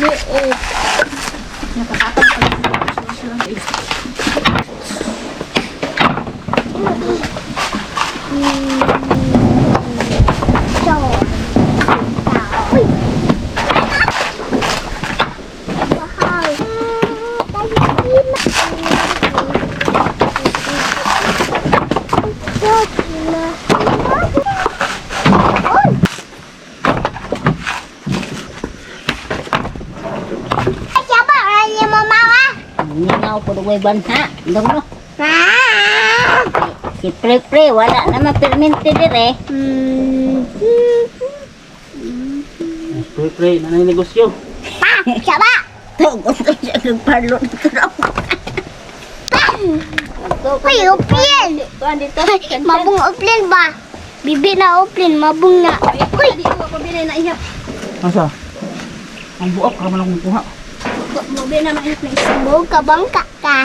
Liit. Ay, siapa orang yang mau mawa? Ningaw po dugay banha. Dong no. Ah. Si Pre Pre, wala naman permente dire. Hmm. Pre-pre, nanay negosyo. Pa, siapa? Tugon to siya nagparlo dito raw. Ay, uplin. Mabung uplin ba? Bibi na uplin, mabung na. Uy, na. Asa? Ang buak, karaman akong kuha. Na mahirap na isang. bau ka bangka ka.